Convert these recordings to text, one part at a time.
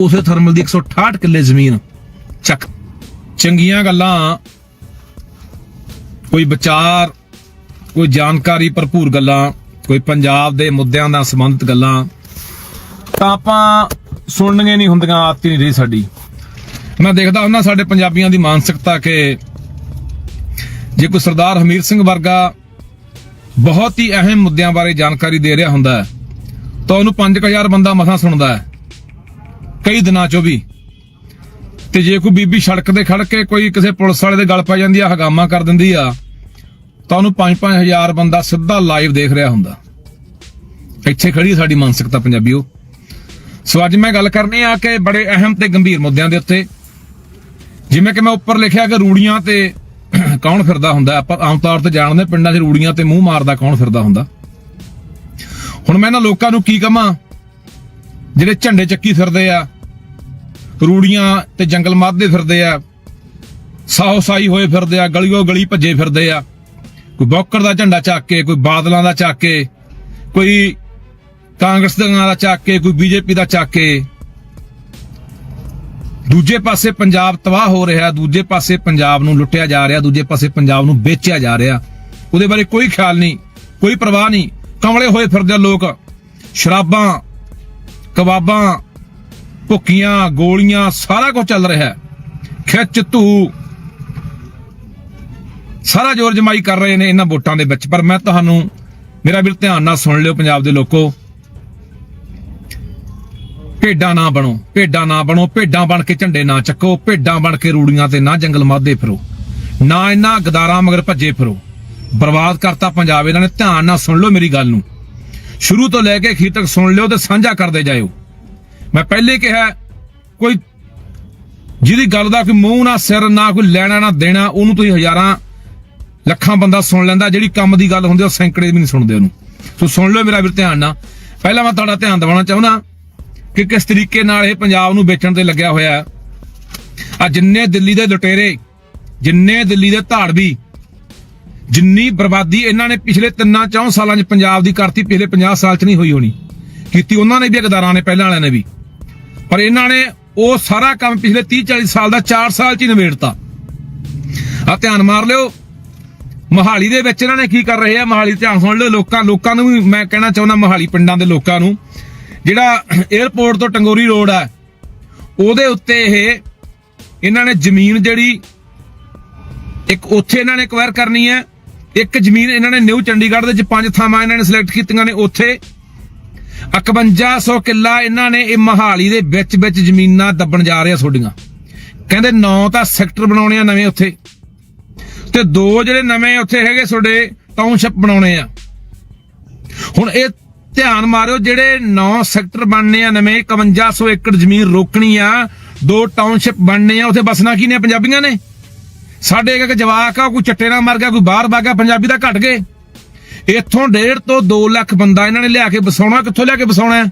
ਉਸੇ ਥਰਮਲ ਦੀ 168 ਕਿੱਲੇ ਜ਼ਮੀਨ ਚੱਕ। ਚੰਗੀਆਂ ਗੱਲਾਂ। ਕੋਈ ਵਿਚਾਰ, ਕੋਈ ਜਾਣਕਾਰੀ ਭਰਪੂਰ ਗੱਲਾਂ, ਕੋਈ ਪੰਜਾਬ ਦੇ ਮੁੱਦਿਆਂ ਨਾਲ ਸੰਬੰਧਿਤ ਗੱਲਾਂ, ਤਾਂ ਆਪਾਂ ਸੁਣਨੀਆਂ ਨਹੀਂ ਹੁੰਦੀਆਂ, ਆਦਤ ਨਹੀਂ ਰਹੀ ਸਾਡੀ। ਮੈਂ ਦੇਖਦਾ ਹੁੰਦਾ ਸਾਡੇ ਪੰਜਾਬੀਆਂ ਦੀ ਮਾਨਸਿਕਤਾ ਕਿ ਜੇ ਕੋਈ ਸਰਦਾਰ ਹਮੀਰ ਸਿੰਘ ਵਰਗਾ ਬਹੁਤ ਹੀ ਅਹਿਮ ਮੁੱਦਿਆਂ ਬਾਰੇ ਜਾਣਕਾਰੀ ਦੇ ਰਿਹਾ ਹੁੰਦਾ ਤਾਂ ਉਹਨੂੰ 5000 ਬੰਦਾ ਮਸਾਂ ਸੁਣਦਾ ਹੈ। ਕਈ ਦਿਨਾਂ ਚੋਂ ਵੀ। ਤੇ ਜੇ ਕੋਈ ਬੀਬੀ ਸੜਕ ਤੇ ਖੜ ਕੇ ਕੋਈ ਕਿਸੇ ਪੁਲਿਸ ਵਾਲੇ ਦੇ ਗਲ ਪੈ ਜਾਂਦੀ ਆ, ਹਗਾਮਾ ਕਰ ਦਿੰਦੀ ਆ, ਤਾਂ ਉਹਨੂੰ 5-5000 ਬੰਦਾ ਸਿੱਧਾ ਲਾਈਵ ਦੇਖ ਰਿਹਾ ਹੁੰਦਾ। ਇੱਥੇ ਖੜੀ ਸਾਡੀ ਮਾਨਸਿਕਤਾ ਪੰਜਾਬੀਓ। ਸੋ ਅੱਜ ਮੈਂ ਗੱਲ ਕਰਨੀ ਆ ਕਿ ਬੜੇ ਅਹਿਮ ਤੇ ਗੰਭੀਰ ਮੁੱਦਿਆਂ ਦੇ ਉੱਤੇ। ਜਿਵੇਂ ਕਿ ਮੈਂ ਉੱਪਰ ਲਿਖਿਆ ਕਿ ਰੂੜੀਆਂ ਤੇ ਕੌਣ ਫਿਰਦਾ ਹੁੰਦਾ? ਆਪਾਂ ਆਮ ਤੌਰ ਤੇ ਜਾਣਦੇ ਪਿੰਡਾਂ 'ਚ ਰੂੜੀਆਂ ਤੇ ਮੂੰਹ ਮਾਰਦਾ ਕੌਣ ਫਿਰਦਾ ਹੁੰਦਾ? ਹੁਣ ਮੈਂ ਇਹਨਾਂ ਲੋਕਾਂ ਨੂੰ ਕੀ ਕਹਾਂ ਜਿਹੜੇ ਝੰਡੇ ਚੱਕੀ ਫਿਰਦੇ ਆ ਰੂੜੀਆਂ ਤੇ ਜੰਗਲ ਮਾਧਦੇ ਫਿਰਦੇ ਆ ਸਾਹੋ ਸਾਈ ਹੋਏ ਫਿਰਦੇ ਆ, ਗਲੀਓ ਗਲੀ ਭੱਜੇ ਫਿਰਦੇ ਆ। ਕੋਈ ਬੌਕਰ ਦਾ ਝੰਡਾ ਚੱਕ ਕੇ ਕੋਈ ਬਾਦਲਾਂ ਦਾ ਚੱਕ ਕੇ ਕੋਈ ਕਾਂਗਰਸ ਦਾ ਚੱਕ ਕੇ ਕੋਈ ਬੀਜੇਪੀ ਦਾ ਚੱਕ ਕੇ ਦੂਜੇ ਪਾਸੇ ਪੰਜਾਬ ਤਬਾਹ ਹੋ ਰਿਹਾ, ਦੂਜੇ ਪਾਸੇ ਪੰਜਾਬ ਨੂੰ ਲੁੱਟਿਆ ਜਾ ਰਿਹਾ, ਦੂਜੇ ਪਾਸੇ ਪੰਜਾਬ ਨੂੰ ਵੇਚਿਆ ਜਾ ਰਿਹਾ। ਉਹਦੇ ਬਾਰੇ ਕੋਈ ਖਿਆਲ ਨਹੀਂ, ਕੋਈ ਪਰਵਾਹ ਨਹੀਂ। ਕਮਲੇ ਹੋਏ ਫਿਰਦੇ ਲੋਕ। ਸ਼ਰਾਬਾਂ, ਕਬਾਬਾਂ ਭੁੱਕੀਆਂ ਗੋਲੀਆਂ, ਸਾਰਾ ਕੁਝ ਚੱਲ ਰਿਹਾ ਹੈ। ਖਿੱਚ ਧੂ ਸਾਰਾ ਜ਼ੋਰ ਜਮਾਈ ਕਰ ਰਹੇ ਨੇ ਇਹਨਾਂ ਵੋਟਾਂ ਦੇ ਵਿੱਚ। ਪਰ ਮੈਂ ਤੁਹਾਨੂੰ, ਮੇਰਾ ਵੀ ਧਿਆਨ ਨਾਲ ਸੁਣ ਲਿਓ ਪੰਜਾਬ ਦੇ ਲੋਕੋ। ਭੇਡਾਂ ਨਾ ਬਣੋ, ਭੇਡਾਂ ਨਾ ਬਣੋ, ਭੇਡਾਂ ਬਣ ਕੇ ਝੰਡੇ ਨਾ ਚੱਕੋ, ਭੇਡਾਂ ਬਣ ਕੇ ਰੂੜੀਆਂ ਤੇ ਨਾ ਜੰਗਲ ਮਾਦੇ ਫਿਰੋ। ਨਾ ਇਹਨਾਂ ਗਦਾਰਾਂ ਮਗਰ ਭੱਜੇ ਫਿਰੋ। ਬਰਬਾਦ ਕਰਤਾ ਪੰਜਾਬ, ਇਹਨਾਂ ਨੇ ਧਿਆਨ ਨਾਲ ਸੁਣ ਲਓ ਮੇਰੀ ਗੱਲ ਨੂੰ। ਸ਼ੁਰੂ ਤੋਂ ਲੈ ਕੇ ਅਖੀਰ ਤੱਕ ਸੁਣ ਲਿਓ ਤੇ ਸਾਂਝਾ ਕਰਦੇ ਜਾਇਓ। ਮੈਂ ਪਹਿਲੇ ਕਿਹਾ, ਕੋਈ ਜਿਹਦੀ ਗੱਲ ਦਾ ਕੋਈ ਮੂੰਹ ਨਾ, ਸਿਰ ਨਾ, ਕੋਈ ਲੈਣਾ ਨਾ ਦੇਣਾ, ਉਹਨੂੰ ਤੁਸੀਂ ਹਜ਼ਾਰਾਂ ਲੱਖਾਂ ਬੰਦਾ ਸੁਣ ਲੈਂਦਾ, ਜਿਹੜੀ ਕੰਮ ਦੀ ਗੱਲ ਹੁੰਦੀ ਉਹ ਸੈਂਕੜੇ ਵੀ ਨਹੀਂ ਸੁਣਦੇ ਉਹਨੂੰ। ਸੋ ਸੁਣ ਲਓ ਮੇਰਾ ਵੀ ਧਿਆਨ ਨਾਲ। ਪਹਿਲਾਂ ਮੈਂ ਤੁਹਾਡਾ ਧਿਆਨ ਦਿਵਾਉਣਾ ਚਾਹੁੰਦਾ ਕਿ ਕਿਸ ਤਰੀਕੇ ਨਾਲ ਇਹ ਪੰਜਾਬ ਨੂੰ ਵੇਚਣ ਤੇ ਲੱਗਿਆ ਹੋਇਆ ਆ ਜਿੰਨੇ ਦਿੱਲੀ ਦੇ ਲੁਟੇਰੇ, ਜਿੰਨੇ ਦਿੱਲੀ ਦੇ ਧਾੜਵੀ, ਜਿੰਨੀ ਬਰਬਾਦੀ ਇਹਨਾਂ ਨੇ ਪਿਛਲੇ ਤਿੰਨਾਂ ਚੌਂ ਸਾਲਾਂ 'ਚ ਪੰਜਾਬ ਦੀ ਕਰਤੀ, ਪਿਛਲੇ 50 ਸਾਲ 'ਚ ਨਹੀਂ ਹੋਈ ਹੋਣੀ। ਕੀਤੀ ਉਹਨਾਂ ਨੇ ਵੀ ਅਕਦਾਰਾਂ ਨੇ, ਪਹਿਲਾਂ ਵਾਲਿਆਂ ਨੇ ਵੀ। ਪਰ ਇਹਨਾਂ ਨੇ ਉਹ ਸਾਰਾ ਕੰਮ ਪਿਛਲੇ 30 40 ਸਾਲ ਦਾ 4 ਸਾਲ 'ਚ ਹੀ ਨਿਬੇੜਤਾ। ਆ ਧਿਆਨ ਮਾਰ ਲਿਓ। ਮੋਹਾਲੀ ਦੇ ਵਿੱਚ ਇਹਨਾਂ ਨੇ ਕੀ ਕਰ ਰਹੇ ਆ? ਮੋਹਾਲੀ ਧਿਆਨ ਸੁਣ ਲਿਓ। ਲੋਕਾਂ ਲੋਕਾਂ ਨੂੰ ਵੀ ਮੈਂ ਕਹਿਣਾ ਚਾਹੁੰਦਾ ਮੋਹਾਲੀ ਪਿੰਡਾਂ ਦੇ ਲੋਕਾਂ ਨੂੰ, ਜਿਹੜਾ 에어ਪੋਰਟ ਤੋਂ ਟੰਗੋਰੀ ਰੋਡ ਆ, ਉਹਦੇ ਉੱਤੇ ਇਹ ਇਹਨਾਂ ਨੇ ਜ਼ਮੀਨ ਜਿਹੜੀ, ਇੱਕ ਉੱਥੇ ਇਹਨਾਂ ਨੇ ਐਕਵਾਇਰ ਕਰਨੀ ਹੈ। ਇੱਕ ਜ਼ਮੀਨ ਇਹਨਾਂ ਨੇ ਨਿਊ ਚੰਡੀਗੜ੍ਹ ਦੇ ਵਿੱਚ ਪੰਜ ਥਾਵਾਂ ਇਹਨਾਂ ਨੇ ਸਿਲੈਕਟ ਕੀਤੀਆਂ ਨੇ ਉੱਥੇ। 5100 ਕਿੱਲਾ ਇਹਨਾਂ ਨੇ ਇਹ ਮਹਾਲੀ ਦੇ ਵਿੱਚ ਵਿੱਚ ਜ਼ਮੀਨਾਂ ਦੱਬਣ ਜਾ ਰਹੇ ਆ ਤੁਹਾਡੀਆਂ ਕਹਿੰਦੇ ਨੌ ਤਾਂ ਸੈਕਟਰ ਬਣਾਉਣੇ ਆ ਨਵੇਂ ਉੱਥੇ। ਤੇ ਦੋ ਜਿਹੜੇ ਨਵੇਂ ਉੱਥੇ ਹੈਗੇ ਤੁਹਾਡੇ ਟਾਊਨਸ਼ਿਪ ਬਣਾਉਣੇ ਆ। ਹੁਣ ਇਹ ਧਿਆਨ ਮਾਰਿਓ, ਜਿਹੜੇ 9 ਸੈਕਟਰ ਬਣਨੇ ਆ ਨਵੇਂ 5100 ਏਕੜ ਜ਼ਮੀਨ ਰੋਕਣੀ ਆ, ਦੋ ਟਾਊਨਸ਼ਿਪ ਬਣਨੇ ਆ, ਉੱਥੇ ਬਸਣਾ ਕੀ ਨੇ ਪੰਜਾਬੀਆਂ ਨੇ? ਸਾਡੇ ਇੱਕ ਇੱਕ ਜਵਾਕ ਆ, ਕੋਈ ਚੱਟੇ ਨਾਲ ਮਰ ਗਿਆ, ਕੋਈ ਬਾਹਰ ਵਗ ਗਿਆ, ਪੰਜਾਬੀ ਦਾ ਘਟ ਗਏ। ਇੱਥੋਂ ਡੇਢ ਤੋਂ 2 ਲੱਖ ਬੰਦਾ ਇਹਨਾਂ ਨੇ ਲਿਆ ਕੇ ਵਸਾਉਣਾ, ਕਿੱਥੋਂ ਲਿਆ ਕੇ ਵਸਾਉਣਾ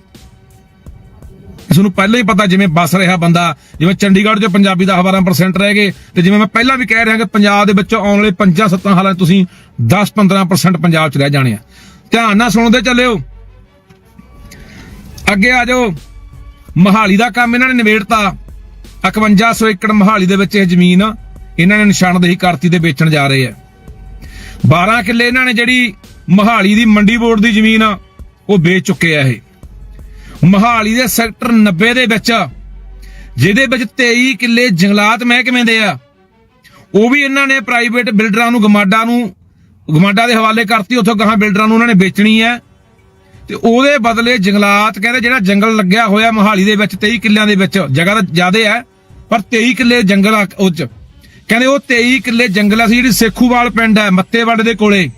ਤੁਹਾਨੂੰ ਪਹਿਲਾਂ ਹੀ ਪਤਾ ਜਿਵੇਂ ਬਸ ਰਿਹਾ ਬੰਦਾ, ਜਿਵੇਂ ਚੰਡੀਗੜ੍ਹ 'ਚ ਪੰਜਾਬੀ ਦਾ 12% ਰਹਿ ਗਏ ਤੇ ਜਿਵੇਂ ਮੈਂ ਪਹਿਲਾਂ ਵੀ ਕਹਿ ਰਿਹਾ ਕਿ ਪੰਜਾਬ ਦੇ ਵਿੱਚ ਆਉਣ ਵਾਲੇ 5-7 ਸਾਲਾਂ 'ਚ ਤੁਸੀਂ 10-15% ਪੰਜਾਬ 'ਚ ਰਹਿ ਜਾਣੇ ਆ। ਧਿਆਨ ਨਾਲ ਸੁਣਦੇ ਚੱਲਿਓ। ਅੱਗੇ ਆ ਜਾਓ। ਮਹਾਲੀ ਦਾ ਕੰਮ ਇਹਨਾਂ ਨੇ ਨਿਬੇੜਤਾ। 5100 ਏਕੜ ਮਹਾਲੀ ਦੇ ਵਿੱਚ ਇਹ ਜ਼ਮੀਨ ਇਹਨਾਂ ਨੇ ਨਿਸ਼ਾਨਦੇਹੀ ਕਰਤੀ ਤੇ ਵੇਚਣ ਜਾ ਰਹੇ ਆ। 12 ਕਿੱਲੇ ਇਹਨਾਂ ਨੇ ਜਿਹੜੀ ਮਹਾਲੀ ਦੀ ਮੰਡੀ ਬੋਰਡ ਦੀ ਜ਼ਮੀਨ ਆ, ਉਹ ਵੇਚ ਚੁੱਕੇ ਆ ਇਹ। ਮਹਾਲੀ ਦੇ ਸੈਕਟਰ 90 ਦੇ ਵਿੱਚ ਜਿਹਦੇ ਵਿੱਚ 23 ਕਿੱਲੇ ਜੰਗਲਾਤ ਮਹਿਕਮੇ ਦੇ ਆ। ਉਹ ਵੀ ਇਹਨਾਂ ਨੇ ਪ੍ਰਾਈਵੇਟ ਬਿਲਡਰਾਂ ਨੂੰ, ਗਮਾਡਾ ਨੂੰ, ਗਮਾਡਾ ਦੇ ਹਵਾਲੇ ਕਰਤੀ, ਉੱਥੋਂ ਗਾਹਾਂ ਬਿਲਡਰਾਂ ਨੂੰ ਉਹਨਾਂ ਨੇ ਵੇਚਣੀ ਹੈ ਤੇ ਉਹਦੇ ਬਦਲੇ ਜੰਗਲਾਤ, ਕਹਿੰਦੇ ਜਿਹੜਾ ਜੰਗਲ ਲੱਗਿਆ ਹੋਇਆ ਮੋਹਾਲੀ ਦੇ ਵਿੱਚ 23 ਕਿੱਲਿਆਂ ਦੇ ਵਿੱਚ, ਜਗ੍ਹਾ ਤਾਂ ਜ਼ਿਆਦੇ ਹੈ ਪਰ 23 ਕਿੱਲੇ ਜੰਗਲ ਆ, ਉਹ ਚ। ਕਹਿੰਦੇ ਉਹ 23 ਕਿੱਲੇ ਜੰਗਲ ਆ ਸੀ ਜਿਹੜੀ ਸੇਖੂਵਾਲ ਪਿੰਡ ਹੈ ਮੱਤੇਵੜ ਦੇ ਕੋਲੇ।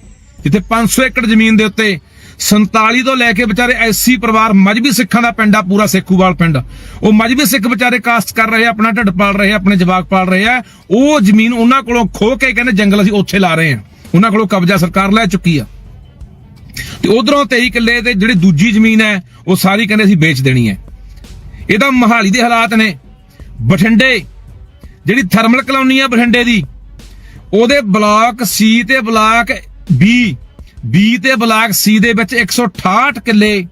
ਜਿੱਥੇ 500 ਏਕੜ ਜ਼ਮੀਨ ਦੇ ਉੱਤੇ 47 ਤੋਂ ਲੈ ਕੇ ਵਿਚਾਰੇ ਐਸੀ ਪਰਿਵਾਰ ਮਜਬੀ ਸਿੱਖਾਂ ਦਾ ਪਿੰਡ ਆ, ਪੂਰਾ ਸੇਖੂਵਾਲ ਪਿੰਡ। ਉਹ ਮਜਬੀ ਸਿੱਖ ਵਿਚਾਰੇ ਕਾਸਟ ਕਰ ਰਹੇ ਆ, ਆਪਣਾ ਢਿੱਡ ਪਾਲ ਰਹੇ ਆ, ਆਪਣੇ ਜਵਾਕ ਪਾਲ ਰਹੇ ਆ। ਉਹ ਜ਼ਮੀਨ ਉਹਨਾਂ ਕੋਲੋਂ ਖੋ ਕੇ ਕਹਿੰਦੇ ਜੰਗਲ ਅਸੀਂ ਉੱਥੇ ਲਾ ਰਹੇ ਆ। ਉਹਨਾਂ ਕੋਲੋਂ ਕਬਜ਼ਾ ਸਰਕਾਰ ਲੈ ਚੁੱਕੀ ਆ। ਤੇ ਉਧਰੋਂ 23 ਕਿੱਲੇ ਤੇ ਜਿਹੜੀ ਦੂਜੀ ਜ਼ਮੀਨ ਹੈ, ਉਹ ਸਾਰੀ ਕਹਿੰਦੇ ਅਸੀਂ ਵੇਚ ਦੇਣੀ ਹੈ। ਇਹਦਾ ਮਹਾਲੀ ਦੇ ਹਾਲਾਤ ਨੇ। ਬਠਿੰਡੇ, ਜਿਹੜੀ ਥਰਮਲ ਕਲੋਨੀ ਆ ਬਠਿੰਡੇ ਦੀ, ਉਹਦੇ ਬਲਾਕ ਸੀ ਤੇ ਬਲਾਕ ਬੀ ਬੀ ਤੇ ਬਲਾਕ ਸੀ ਦੇ ਵਿੱਚ 168 ਕਿੱਲੇ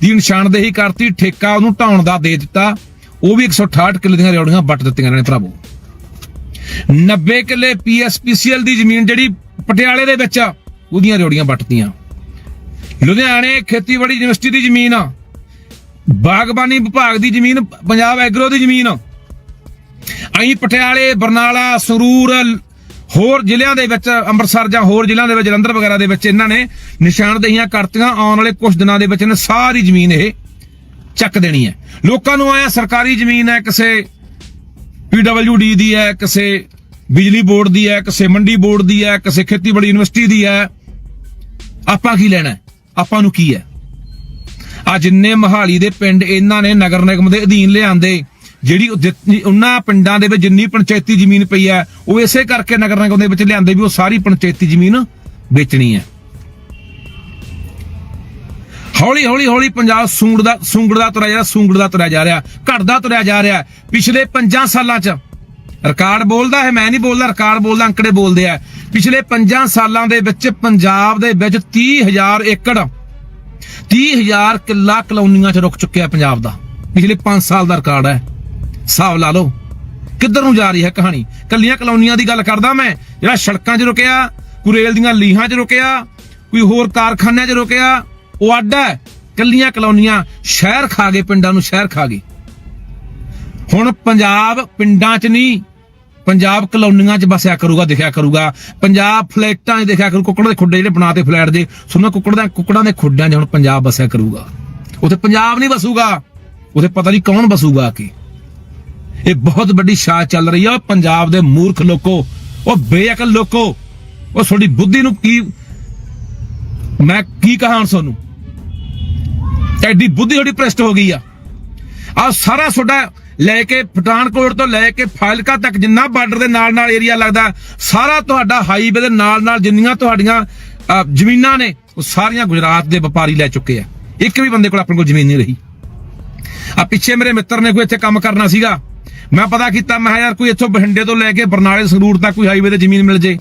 ਦੀ ਨਿਸ਼ਾਨਦੇਹੀ ਕਰਤੀ, ਠੇਕਾ ਉਹਨੂੰ ਢਾਉਣ ਦਾ ਦੇ ਦਿੱਤਾ। ਉਹ ਵੀ 168 ਕਿੱਲੇ ਦੀਆਂ ਰਿਓੜੀਆਂ ਵੱਟ ਦਿੱਤੀਆਂ ਇਹਨਾਂ ਨੇ ਭਰਾਵੋ। 90 ਕਿੱਲੇ ਪੀਐਸਪੀਸੀਐਲ ਦੀ ਜ਼ਮੀਨ ਜਿਹੜੀ ਪਟਿਆਲੇ ਦੇ ਵਿੱਚ ਆ, ਉਹਦੀਆਂ ਰਿਓੜੀਆਂ ਵੱਟਤੀਆਂ। ਲੁਧਿਆਣੇ ਖੇਤੀਬਾੜੀ ਯੂਨੀਵਰਸਿਟੀ ਦੀ ਜ਼ਮੀਨ ਆ, ਬਾਗਬਾਨੀ ਵਿਭਾਗ ਦੀ ਜ਼ਮੀਨ, ਪੰਜਾਬ ਐਗਰੋ ਦੀ ਜ਼ਮੀਨ ਅਹੀਂ ਪਟਿਆਲੇ, ਬਰਨਾਲਾ, ਸੰਗਰੂਰ ਹੋਰ ਜ਼ਿਲ੍ਹਿਆਂ ਦੇ ਵਿੱਚ, ਅੰਮ੍ਰਿਤਸਰ ਜਾਂ ਹੋਰ ਜ਼ਿਲ੍ਹਿਆਂ ਦੇ ਵਿੱਚ, ਜਲੰਧਰ ਵਗੈਰਾ ਦੇ ਵਿੱਚ ਇਹਨਾਂ ਨੇ ਨਿਸ਼ਾਨਦੇਹੀਆਂ ਕਰਤੀਆਂ, ਆਉਣ ਵਾਲੇ ਕੁਝ ਦਿਨਾਂ ਦੇ ਵਿੱਚ ਇਹਨਾਂ ਸਾਰੀ ਜ਼ਮੀਨ ਇਹ ਚੱਕ ਦੇਣੀ ਹੈ। ਲੋਕਾਂ ਨੂੰ ਆਇਆ ਸਰਕਾਰੀ ਜ਼ਮੀਨ ਹੈ, ਕਿਸੇ ਪੀਡਬਲਯੂਡੀ ਦੀ ਹੈ, ਕਿਸੇ ਬਿਜਲੀ ਬੋਰਡ ਦੀ ਹੈ, ਕਿਸੇ ਮੰਡੀ ਬੋਰਡ ਦੀ ਹੈ, ਕਿਸੇ ਖੇਤੀਬਾੜੀ ਯੂਨੀਵਰਸਿਟੀ ਦੀ ਹੈ। ਆਪਾਂ ਕੀ ਲੈਣਾ ਆਪਾਂ ਨੂੰ ਕੀ ਹੈ? ਆ ਜਿੰਨੇ ਮਹਾਲੀ ਦੇ ਪਿੰਡ, ਇਹਨਾਂ ਨੇ ਨਗਰ ਨਿਗਮ ਦੇ ਅਧੀਨ ਲਿਆਂਦੇ। ਜਿਹੜੀ ਉਹ ਉਹਨਾਂ ਪਿੰਡਾਂ ਦੇ ਵਿੱਚ ਜਿੰਨੀ ਪੰਚਾਇਤੀ ਜ਼ਮੀਨ ਪਈ ਹੈ, ਉਹ ਇਸੇ ਕਰਕੇ ਨਗਰ ਨਿਗਮ ਦੇ ਵਿੱਚ ਲਿਆਂਦੇ ਵੀ ਉਹ ਸਾਰੀ ਪੰਚਾਇਤੀ ਜ਼ਮੀਨ ਵੇਚਣੀ ਹੈ। ਹੌਲੀ ਹੌਲੀ ਹੌਲੀ ਪੰਜਾਬ ਸੂੰਗੜਦਾ ਸੂੰਗੜਦਾ ਤੁਰਿਆ ਜਾ ਰਿਹਾ ਸੂੰਗੜਦਾ ਤੁਰਿਆ ਜਾ ਰਿਹਾ ਘਟਦਾ ਤੁਰਿਆ ਜਾ ਰਿਹਾ। ਪਿਛਲੇ 5 ਸਾਲਾਂ 'ਚ ਰਿਕਾਰਡ ਬੋਲਦਾ ਹੈ, ਮੈਂ ਨਹੀਂ ਬੋਲਦਾ, ਰਿਕਾਰਡ ਬੋਲਦਾ, ਅੰਕੜੇ ਬੋਲਦੇ ਆ। ਪਿਛਲੇ 5 ਸਾਲਾਂ ਦੇ ਵਿੱਚ ਪੰਜਾਬ ਦੇ ਵਿੱਚ 30000 ਏਕੜ 30000 ਕਿੱਲਾ ਕਲੋਨੀਆਂ 'ਚ ਰੁਕ ਚੁੱਕਿਆ ਪੰਜਾਬ ਦਾ। ਪਿਛਲੇ 5 ਸਾਲ ਦਾ ਰਿਕਾਰਡ ਹੈ। ਹਿਸਾਬ ਲਾ ਲਓ। ਕਿੱਧਰ ਨੂੰ ਜਾ ਰਹੀ ਹੈ ਕਹਾਣੀ? ਕੱਲੀਆਂ ਕਲੋਨੀਆਂ ਦੀ ਗੱਲ ਕਰਦਾ ਮੈਂ, ਜਿਹੜਾ ਸੜਕਾਂ 'ਚ ਰੁਕਿਆ ਕੋਈ ਰੇਲ ਦੀਆਂ ਲੀਹਾਂ 'ਚ ਰੁਕਿਆ, ਕੋਈ ਹੋਰ ਕਾਰਖਾਨਿਆਂ 'ਚ ਰੁਕਿਆ, ਉਹ ਅੱਡ ਹੈ। ਕੱਲੀਆਂ ਕਲੋਨੀਆਂ ਸ਼ਹਿਰ ਖਾ ਗਏ, ਪਿੰਡਾਂ ਨੂੰ ਸ਼ਹਿਰ ਖਾ ਗਏ। ਹੁਣ ਪੰਜਾਬ ਪਿੰਡਾਂ 'ਚ ਨਹੀਂ, ਪੰਜਾਬ ਕਲੋਨੀਆਂ 'ਚ ਬਸਿਆ ਕਰੂਗਾ, ਦਿਖਿਆ ਕਰੂਗਾ। ਪੰਜਾਬ ਫਲੈਟਾਂ 'ਚ ਦਿਖਿਆ ਕਰੂ ਕੁੱਕੜ ਦੇ ਖੁੱਡੇ ਜਿਹੜੇ ਬਣਾਤੇ ਫਲੈਟ ਦੇ ਸੁਣੋ ਕੁੱਕੜ ਦਾ ਕੁੱਕੜਾਂ ਦੇ ਖੁੱਡਿਆਂ 'ਚ ਹੁਣ ਪੰਜਾਬ ਬਸਿਆ ਕਰੂਗਾ। ਉੱਥੇ ਪੰਜਾਬ ਨਹੀਂ ਬਸੂਗਾ, ਉੱਥੇ ਪਤਾ ਨਹੀਂ ਕੌਣ ਬਸੂਗਾ ਆ ਕੇ। ਇਹ ਬਹੁਤ ਵੱਡੀ ਸ਼ਾਹ ਚੱਲ ਰਹੀ ਆ। ਉਹ ਪੰਜਾਬ ਦੇ ਮੂਰਖ ਲੋਕੋ, ਉਹ ਬੇਅਕਲ ਲੋਕੋ, ਉਹ ਤੁਹਾਡੀ ਬੁੱਧੀ ਨੂੰ ਕੀ ਮੈਂ ਕੀ ਕਹਾਂ ਹੁਣ ਤੁਹਾਨੂੰ? ਐਡੀ ਬੁੱਧੀ ਤੁਹਾਡੀ ਭ੍ਰਿਸ਼ਟ ਹੋ ਗਈ ਆ। ਆ ਸਾਰਾ ਤੁਹਾਡਾ ਲੈ ਕੇ ਪਠਾਨਕੋਟ ਤੋਂ ਲੈ ਕੇ ਫਾਜ਼ਿਲਕਾ ਤੱਕ ਜਿੰਨਾ ਬਾਰਡਰ ਦੇ ਨਾਲ ਨਾਲ ਏਰੀਆ ਲੱਗਦਾ, ਸਾਰਾ ਤੁਹਾਡਾ ਹਾਈਵੇ ਦੇ ਨਾਲ ਨਾਲ ਜਿੰਨੀਆਂ ਤੁਹਾਡੀਆਂ ਜ਼ਮੀਨਾਂ ਨੇ, ਉਹ ਸਾਰੀਆਂ ਗੁਜਰਾਤ ਦੇ ਵਪਾਰੀ ਲੈ ਚੁੱਕੇ ਆ। ਇੱਕ ਵੀ ਬੰਦੇ ਕੋਲ ਆਪਣੇ ਕੋਲ ਜ਼ਮੀਨ ਨਹੀਂ ਰਹੀ। ਆ ਪਿੱਛੇ ਮੇਰੇ ਮਿੱਤਰ ਨੇ ਕੋਈ ਇੱਥੇ ਕੰਮ ਕਰਨਾ ਸੀਗਾ। ਮੈਂ ਪਤਾ ਕੀਤਾ, ਮੈਂ ਕਿਹਾ ਯਾਰ ਕੋਈ ਇੱਥੋਂ ਬਠਿੰਡੇ ਤੋਂ ਲੈ ਕੇ ਬਰਨਾਲੇ, ਸੰਗਰੂਰ ਤੱਕ ਕੋਈ ਹਾਈਵੇ ਤੇ ਜ਼ਮੀਨ ਮਿਲ ਜੇ।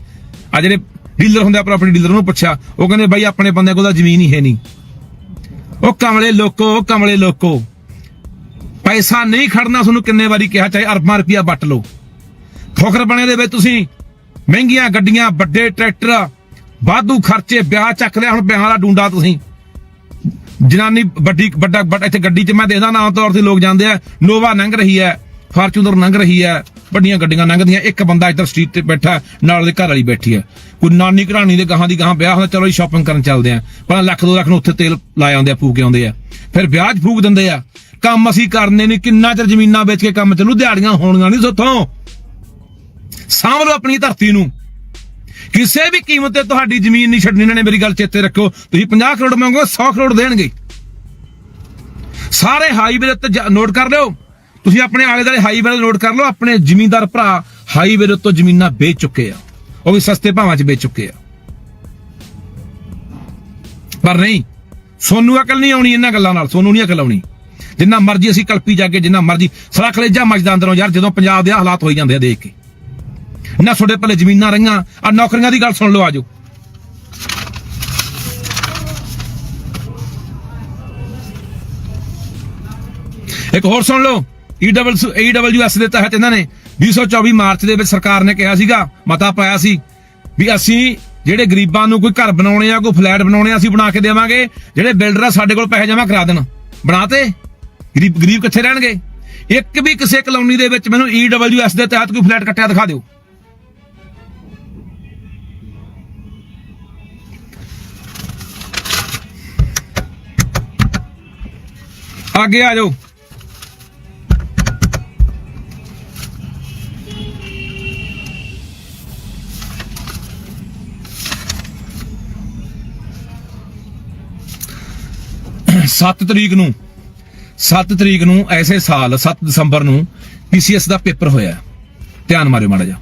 ਆ ਜਿਹੜੇ ਡੀਲਰ ਹੁੰਦੇ ਆ ਪ੍ਰਾਪਰਟੀ ਡੀਲਰ ਨੂੰ ਪੁੱਛਿਆ, ਉਹ ਕਹਿੰਦੇ ਬਾਈ ਆਪਣੇ ਬੰਦੇ ਕੋਲ ਤਾਂ ਜ਼ਮੀਨ ਹੀ ਹੈ ਨਹੀਂ। ਉਹ ਕਮਲੇ ਲੋਕੋ, ਉਹ ਕਮਲੇ ਲੋਕੋ। ਪੈਸਾ ਨਹੀਂ ਖੜਨਾ, ਤੁਹਾਨੂੰ ਕਿੰਨੇ ਵਾਰੀ ਕਿਹਾ, ਚਾਹੇ ਅਰਬਾਂ ਰੁਪਇਆ ਵੱਟ ਲਓ। ਫੋਕਰ ਬਣੇ ਦੇ ਵਿੱਚ ਤੁਸੀਂ, ਮਹਿੰਗੀਆਂ ਗੱਡੀਆਂ, ਵੱਡੇ ਟਰੈਕਟਰ, ਵਾਧੂ ਖਰਚੇ, ਵਿਆਹ ਚੱਕ ਲਿਆ, ਹੁਣ ਵਿਆਹਾਂ ਦਾ ਡੂੰਡਾ ਤੁਸੀਂ। ਜਨਾਨੀ ਵੱਡੀ, ਵੱਡਾ ਵੱਡਾ, ਇੱਥੇ ਗੱਡੀ 'ਚ ਮੈਂ ਦੇਖਦਾ ਨਾ ਆਮ ਤੌਰ ਤੇ ਲੋਕ ਜਾਂਦੇ ਆ, ਨੋਵਾ ਲੰਘ ਰਹੀ ਹੈ। ਫਾਰਚੂਨਰ ਲੰਘ ਰਹੀ ਹੈ, ਵੱਡੀਆਂ ਗੱਡੀਆਂ ਲੰਘਦੀਆਂ ਇੱਕ ਬੰਦਾ ਇੱਧਰ ਸਟਰੀਟ ਤੇ ਬੈਠਾ, ਨਾਲ ਦੇ ਘਰ ਵਾਲੀ ਬੈਠੀ ਹੈ। ਕੋਈ ਨਾਨੀ ਘਰਾਣੀ ਦੇ ਗਾਹਾਂ ਦੀ ਗਾਹਾਂ ਵਿਆਹ ਹੁੰਦਾ, ਚਲੋ ਜੀ ਸ਼ਾਪਿੰਗ ਕਰਨ ਚੱਲਦੇ ਆ ਪਰ ਲੱਖ ਦੋ ਲੱਖ ਨੂੰ ਉੱਥੇ ਤੇਲ ਲਾਏ ਆਉਂਦੇ ਆ, ਫੂਕ ਆਉਂਦੇ ਆ। ਫਿਰ ਵਿਆਹ 'ਚ ਫੂਕ ਦਿੰਦੇ ਆ। ਕੰਮ ਅਸੀਂ ਕਰਨੇ ਨਹੀਂ, ਕਿੰਨਾ ਚਿਰ ਜ਼ਮੀਨਾਂ ਵੇਚ ਕੇ ਕੰਮ ਚੱਲੂ ਦਿਹਾੜੀਆਂ ਹੋਣੀਆਂ ਨਹੀਂ ਸੋਥੋਂ। ਸਾਂਭ ਲਓ ਆਪਣੀ ਧਰਤੀ ਨੂੰ। ਕਿਸੇ ਵੀ ਕੀਮਤ ਤੇ ਤੁਹਾਡੀ ਜ਼ਮੀਨ ਨਹੀਂ ਛੱਡਣੀ, ਇਹਨਾਂ ਨੇ ਮੇਰੀ ਗੱਲ ਚੇਤੇ ਰੱਖੋ ਤੁਸੀਂ 50 ਕਰੋੜ ਮੰਗੋ 100 ਕਰੋੜ ਦੇਣਗੇ। ਸਾਰੇ ਹਾਈਵੇ ਦੇ ਉੱਤੇ ਨੋਟ ਕਰ ਲਿਓ। ਤੁਸੀਂ ਆਪਣੇ ਆਲੇ ਦੁਆਲੇ ਹਾਈਵੇ ਦੇ ਨੋਟ ਕਰ ਲਓ, ਆਪਣੇ ਜ਼ਮੀਂਦਾਰ ਭਰਾ ਹਾਈਵੇ ਦੇ ਉੱਤੋਂ ਜ਼ਮੀਨਾਂ ਵੇਚ ਚੁੱਕੇ ਆ। ਉਹ ਵੀ ਸਸਤੇ ਭਾਵਾਂ 'ਚ ਵੇਚ ਚੁੱਕੇ ਆ। ਪਰ ਨਹੀਂ, ਸੋਨੂੰ ਅਕਲ ਨਹੀਂ ਆਉਣੀ ਇਹਨਾਂ ਗੱਲਾਂ ਨਾਲ, ਸੋਨੂੰ ਨਹੀਂ ਅਕਲ ਆਉਣੀ। ਜਿੰਨਾ ਮਰਜ਼ੀ ਅਸੀਂ ਕਲਪੀ ਜਾ ਕੇ ਜਿੰਨਾ ਮਰਜ਼ੀ ਸਾਰਾ ਕਲੇਜਾ ਮੱਜਦਾ ਅੰਦਰੋਂ, ਯਾਰ ਜਦੋਂ ਪੰਜਾਬ ਦੇ ਆਹ ਹਾਲਾਤ ਹੋਈ ਜਾਂਦੇ ਆ ਦੇਖ ਕੇ। ਨਾ ਤੁਹਾਡੇ ਪੱਲੇ ਜ਼ਮੀਨਾਂ ਰਹੀਆਂ ਆ ਨੌਕਰੀਆਂ ਦੀ ਗੱਲ ਸੁਣ ਲਓ ਆਜੋ। ਇੱਕ ਹੋਰ ਸੁਣ ਲਓ। ਈਡਬਲਯੂਐਸ ਦੇ ਤਹਿਤ ਇਹਨਾਂ ਨੇ 224 ਮਾਰਚ ਦੇ ਵਿੱਚ ਸਰਕਾਰ ਨੇ ਕਿਹਾ ਸੀਗਾ, ਮਤਾ ਪਾਇਆ ਸੀ ਵੀ ਅਸੀਂ ਜਿਹੜੇ ਗਰੀਬਾਂ ਨੂੰ ਕੋਈ ਘਰ ਬਣਾਉਣੇ ਆ, ਕੋਈ ਫਲੈਟ ਬਣਾਉਣੇ ਆ, ਅਸੀਂ ਬਣਾ ਕੇ ਦੇਵਾਂਗੇ, ਜਿਹੜੇ ਬਿਲਡਰ ਆ ਸਾਡੇ ਕੋਲ ਪੈਸੇ ਜਮ੍ਹਾਂ ਕਰਾ ਦੇਣ। ਬਣਾਤੇ ਗਰੀਬ ਗਰੀਬ ਕਿੱਥੇ ਰਹਿਣਗੇ? ਇੱਕ ਵੀ ਕਿਸੇ ਕਲੋਨੀ ਦੇ ਵਿੱਚ ਮੈਨੂੰ ਈਡਬਲਯੂਐਸ ਦੇ ਤਹਿਤ ਕੋਈ ਫਲੈਟ ਕੱਟਿਆ ਦਿਖਾ ਦਿਓ। ਅੱਗੇ ਆ ਜਾਓ। ਸੱਤ ਤਰੀਕ ਨੂੰ 7 ਤਰੀਕ ਨੂੰ ਐਸੇ ਸਾਲ 7 ਦਸੰਬਰ ਨੂੰ ਪੀਸੀਐਸ ਦਾ ਪੇਪਰ ਹੋਇਆ। ਧਿਆਨ ਮਾਰਿਓ ਮਾੜਾ ਜਿਹਾ।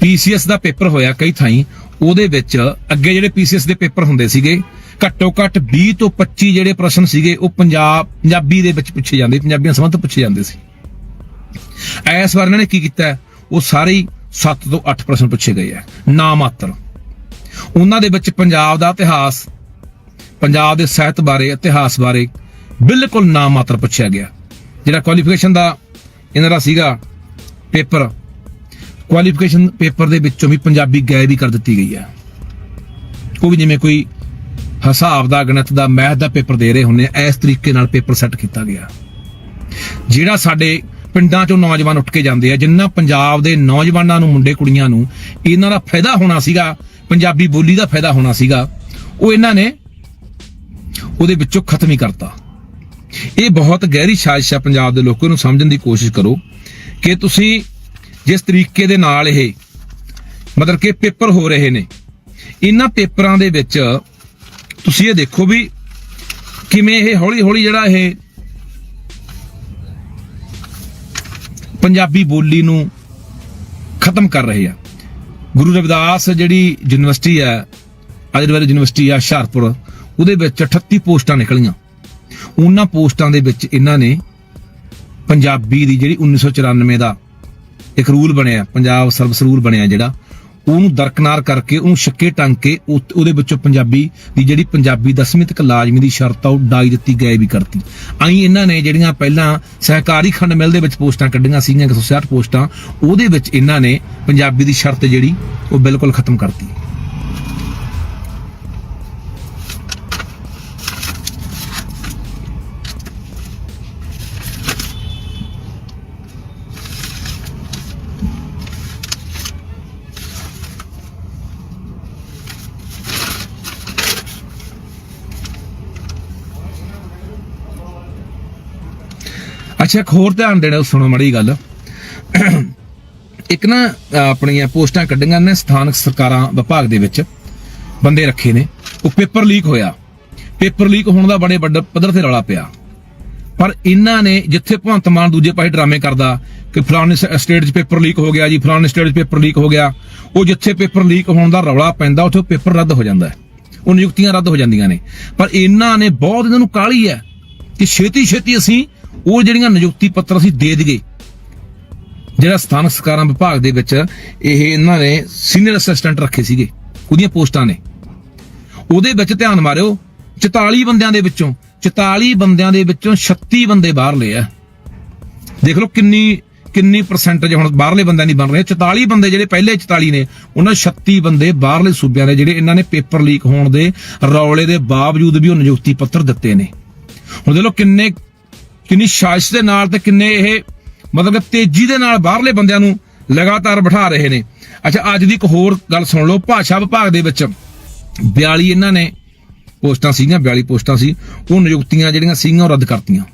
ਪੀਸੀਐਸ ਦਾ ਪੇਪਰ ਹੋਇਆ ਕਈ ਥਾਈਂ, ਉਹਦੇ ਵਿੱਚ ਅੱਗੇ ਜਿਹੜੇ ਪੀਸੀਐਸ ਦੇ ਪੇਪਰ ਹੁੰਦੇ ਸੀਗੇ, ਘੱਟੋ ਘੱਟ 20 ਤੋਂ 25 ਜਿਹੜੇ ਪ੍ਰਸ਼ਨ ਸੀਗੇ, ਉਹ ਪੰਜਾਬ, ਪੰਜਾਬੀ ਦੇ ਵਿੱਚ ਪੁੱਛੇ ਜਾਂਦੇ, ਪੰਜਾਬੀਆਂ ਸੰਬੰਧ ਪੁੱਛੇ ਜਾਂਦੇ ਸੀ। ਇਸ ਵਾਰ ਇਹਨਾਂ ਨੇ ਕੀ ਕੀਤਾ? ਉਹ ਸਾਰੇ ਹੀ 7 ਤੋਂ 8 ਪ੍ਰਸ਼ਨ ਪੁੱਛੇ ਗਏ ਆ ਨਾ ਮਾਤਰ ਉਹਨਾਂ ਦੇ ਵਿੱਚ ਪੰਜਾਬ ਦਾ ਇਤਿਹਾਸ ਪੰਜਾਬ ਦੇ ਸਾਹਿਤ ਬਾਰੇ, ਇਤਿਹਾਸ ਬਾਰੇ ਬਿਲਕੁਲ ਨਾ ਮਾਤਰ ਪੁੱਛਿਆ ਗਿਆ। ਜਿਹੜਾ ਕੁਆਲੀਫਿਕੇਸ਼ਨ ਦਾ ਇਹਨਾਂ ਦਾ ਸੀਗਾ ਪੇਪਰ ਕੁਆਲੀਫਿਕੇਸ਼ਨ ਪੇਪਰ ਦੇ ਵਿੱਚੋਂ ਵੀ ਪੰਜਾਬੀ ਗਾਇਬ ਹੀ ਕਰ ਦਿੱਤੀ ਗਈ ਹੈ। ਉਹ ਵੀ ਜਿਵੇਂ ਕੋਈ ਹਿਸਾਬ ਦਾ, ਗਣਿਤ ਦਾ, ਮੈਥ ਦਾ ਪੇਪਰ ਦੇ ਰਹੇ ਹੁੰਦੇ ਆ, ਇਸ ਤਰੀਕੇ ਨਾਲ ਪੇਪਰ ਸੈੱਟ ਕੀਤਾ ਗਿਆ। ਜਿਹੜਾ ਸਾਡੇ ਪਿੰਡਾਂ ਚੋਂ ਨੌਜਵਾਨ ਉੱਠ ਕੇ ਜਾਂਦੇ ਆ, ਜਿੰਨਾ ਪੰਜਾਬ ਦੇ ਨੌਜਵਾਨਾਂ ਨੂੰ, ਮੁੰਡੇ ਕੁੜੀਆਂ ਨੂੰ, ਇਹਨਾਂ ਦਾ ਫਾਇਦਾ ਹੋਣਾ ਸੀਗਾ, ਪੰਜਾਬੀ ਬੋਲੀ ਦਾ ਫਾਇਦਾ ਹੋਣਾ ਸੀਗਾ, ਉਹ ਇਹਨਾਂ ਨੇ ਉਹਦੇ ਵਿੱਚੋਂ ਖਤਮ ਹੀ ਕਰਤਾ। ਇਹ ਬਹੁਤ ਗਹਿਰੀ ਸਾਜ਼ਿਸ਼ ਹੈ ਪੰਜਾਬ ਦੇ ਲੋਕਾਂ ਨੂੰ ਸਮਝਣ ਦੀ ਕੋਸ਼ਿਸ਼ ਕਰੋ ਕਿ ਤੁਸੀਂ ਜਿਸ ਤਰੀਕੇ ਦੇ ਨਾਲ ਇਹ ਮਤਲਬ ਕਿ ਪੇਪਰ ਹੋ ਰਹੇ ਨੇ, ਇਹਨਾਂ ਪੇਪਰਾਂ ਦੇ ਵਿੱਚ ਤੁਸੀਂ ਇਹ ਦੇਖੋ ਵੀ ਕਿਵੇਂ ਇਹ ਹੌਲੀ ਹੌਲੀ ਜਿਹੜਾ ਇਹ ਪੰਜਾਬੀ ਬੋਲੀ ਨੂੰ ਖਤਮ ਕਰ ਰਹੇ ਆ। ਗੁਰੂ ਰਵਿਦਾਸ ਜਿਹੜੀ ਯੂਨੀਵਰਸਿਟੀ ਹੈ ਅਜਰਵੇਲ ਯੂਨੀਵਰਸਿਟੀ ਆ ਹੁਸ਼ਿਆਰਪੁਰ ਉਹਦੇ ਵਿੱਚ 38 ਪੋਸਟਾਂ ਨਿਕਲੀਆਂ। ਉਹਨਾਂ ਪੋਸਟਾਂ ਦੇ ਵਿੱਚ ਇਹਨਾਂ ਨੇ ਪੰਜਾਬੀ ਦੀ ਜਿਹੜੀ 1994 ਦਾ ਇੱਕ ਰੂਲ ਬਣਿਆ, ਪੰਜਾਬ ਸਰਵਿਸ ਰੂਲ ਬਣਿਆ ਜਿਹੜਾ, ਉਹਨੂੰ ਦਰਕਨਾਰ ਕਰਕੇ, ਉਹਨੂੰ ਛੱਕੇ ਟੰਗ ਕੇ ਉਹ- ਉਹਦੇ ਵਿੱਚੋਂ ਪੰਜਾਬੀ ਦੀ ਜਿਹੜੀ ਪੰਜਾਬੀ ਦਸਵੀਂ ਤੱਕ ਲਾਜ਼ਮੀ ਦੀ ਸ਼ਰਤ ਆ, ਉਹ ਡਾਈ ਦਿੱਤੀ, ਗਾਇਬ ਵੀ ਕਰਤੀ। ਆਈ ਇਹਨਾਂ ਨੇ ਜਿਹੜੀਆਂ ਪਹਿਲਾਂ ਸਹਿਕਾਰੀ ਖੰਡ ਮਿਲ ਦੇ ਵਿੱਚ ਪੋਸਟਾਂ ਕੱਢੀਆਂ ਸੀਗੀਆਂ 160 ਪੋਸਟਾਂ, ਉਹਦੇ ਵਿੱਚ ਇਹਨਾਂ ਨੇ ਪੰਜਾਬੀ ਦੀ ਸ਼ਰਤ ਜਿਹੜੀ, ਉਹ ਬਿਲਕੁਲ ਖਤਮ ਕਰਤੀ। ਅੱਛਾ, ਇੱਕ ਹੋਰ ਧਿਆਨ ਦੇਣਾ, ਸੁਣੋ ਮੜੀ ਗੱਲ। ਇੱਕ ਨਾ, ਆਪਣੀਆਂ ਪੋਸਟਾਂ ਕੱਢੀਆਂ ਨੇ ਸਥਾਨਕ ਸਰਕਾਰਾਂ ਵਿਭਾਗ ਦੇ ਵਿੱਚ, ਬੰਦੇ ਰੱਖੇ ਨੇ। ਉਹ ਪੇਪਰ ਲੀਕ ਹੋਇਆ। ਪੇਪਰ ਲੀਕ ਹੋਣ ਦਾ ਬੜੇ ਵੱਡੇ ਪੱਧਰ ਤੇ ਰੌਲਾ ਪਿਆ। ਪਰ ਇਹਨਾਂ ਨੇ ਜਿੱਥੇ ਭਗਵੰਤ ਮਾਨ ਦੂਜੇ ਪਾਸੇ ਡਰਾਮੇ ਕਰਦਾ ਕਿ ਫਲਾਣੇ ਸਟੇਟ 'ਚ ਪੇਪਰ ਲੀਕ ਹੋ ਗਿਆ ਜੀ, ਫਲਾਣੇ ਸਟੇਟ 'ਚ ਪੇਪਰ ਲੀਕ ਹੋ ਗਿਆ, ਉਹ ਜਿੱਥੇ ਪੇਪਰ ਲੀਕ ਹੋਣ ਦਾ ਰੌਲਾ ਪੈਂਦਾ, ਉੱਥੇ ਪੇਪਰ ਰੱਦ ਹੋ ਜਾਂਦਾ ਉਹ ਨਿਯੁਕਤੀਆਂ ਰੱਦ ਹੋ ਜਾਂਦੀਆਂ ਨੇ। ਪਰ ਇਹਨਾਂ ਨੇ ਬਹੁਤ ਇਹਨਾਂ ਨੂੰ ਕਾਹਲੀ ਹੈ ਕਿ ਛੇਤੀ ਛੇਤੀ ਅਸੀਂ ਉਹ ਜਿਹੜੀਆਂ ਨਿਯੁਕਤੀ ਪੱਤਰ ਅਸੀਂ ਦੇ ਦਈਏ, ਜਿਹੜਾ ਸਥਾਨਕ ਸਰਕਾਰਾਂ ਵਿਭਾਗ ਦੇ ਵਿੱਚ ਇਹ ਇਹਨਾਂ ਨੇ ਸੀਨੀਅਰ ਅਸਿਸਟੈਂਟ ਰੱਖੇ ਸੀਗੇ, ਉਹਦੀਆਂ ਪੋਸਟਾਂ ਨੇ। ਉਹਦੇ ਵਿੱਚ ਧਿਆਨ ਮਾਰਿਓ 44 ਬੰਦਿਆਂ ਦੇ ਵਿੱਚੋਂ 44 ਬੰਦਿਆਂ ਦੇ ਵਿੱਚੋਂ 36 ਬੰਦੇ ਬਾਹਰਲੇ ਆ। ਦੇਖ ਲਓ ਕਿੰਨੀ ਕਿੰਨੀ ਪਰਸੈਂਟੇਜ ਹੁਣ ਬਾਹਰਲੇ ਬੰਦਿਆਂ ਦੀ ਬਣ ਰਹੇ ਆ। 44 ਬੰਦੇ ਜਿਹੜੇ ਪਹਿਲੇ 44 ਨੇ, ਉਹਨਾਂ 36 ਬੰਦੇ ਬਾਹਰਲੇ ਸੂਬਿਆਂ ਦੇ ਜਿਹੜੇ ਇਹਨਾਂ ਨੇ ਪੇਪਰ ਲੀਕ ਹੋਣ ਦੇ ਰੌਲੇ ਦੇ ਬਾਵਜੂਦ ਵੀ ਉਹ ਨਿਯੁਕਤੀ ਪੱਤਰ ਦਿੱਤੇ ਨੇ। ਹੁਣ ਦੇਖ ਲਓ ਕਿੰਨੇ ਕਿੰਨੀ ਸਾਜ਼ਿਸ਼ ਦੇ ਨਾਲ ਤੇ ਕਿੰਨੇ ਇਹ ਮਤਲਬ ਕਿ ਤੇਜ਼ੀ ਦੇ ਨਾਲ ਬਾਹਰਲੇ ਬੰਦਿਆਂ ਨੂੰ ਲਗਾਤਾਰ ਬਿਠਾ ਰਹੇ ਨੇ। ਅੱਛਾ, ਅੱਜ ਦੀ ਇੱਕ ਹੋਰ ਗੱਲ ਸੁਣ ਲਓ, ਭਾਸ਼ਾ ਵਿਭਾਗ ਦੇ ਵਿੱਚ 42 ਇਹਨਾਂ ਨੇ ਪੋਸਟਾਂ ਸੀਗੀਆਂ 42 ਪੋਸਟਾਂ ਸੀ, ਉਹ ਨਿਯੁਕਤੀਆਂ ਜਿਹੜੀਆਂ ਸੀਗੀਆਂ, ਉਹ ਰੱਦ ਕਰਤੀਆਂ।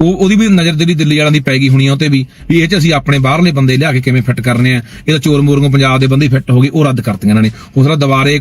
ਉਹ ਉਹਦੀ ਵੀ ਨਜ਼ਰ ਜਿਹੜੀ ਦਿੱਲੀ ਵਾਲਿਆਂ ਦੀ ਪੈ ਗਈ ਹੋਣੀ ਆ, ਉਹ ਤੇ ਵੀ ਵੀ ਇਹ ਚ ਅਸੀਂ ਆਪਣੇ ਬਾਹਰਲੇ ਬੰਦੇ ਲਿਆ ਕੇ ਕਿਵੇਂ ਫਿੱਟ ਕਰਨੇ ਆ, ਇਹ ਤਾਂ ਚੋਰ ਮੋਰੋਂ ਪੰਜਾਬ ਦੇ ਬੰਦੇ ਫਿੱਟ ਹੋ ਗਏ, ਉਹ ਰੱਦ ਕਰਤੀਆਂ ਇਹਨਾਂ ਨੇ। ਉਸ ਤਰ੍ਹਾਂ ਦੁਬਾਰੇ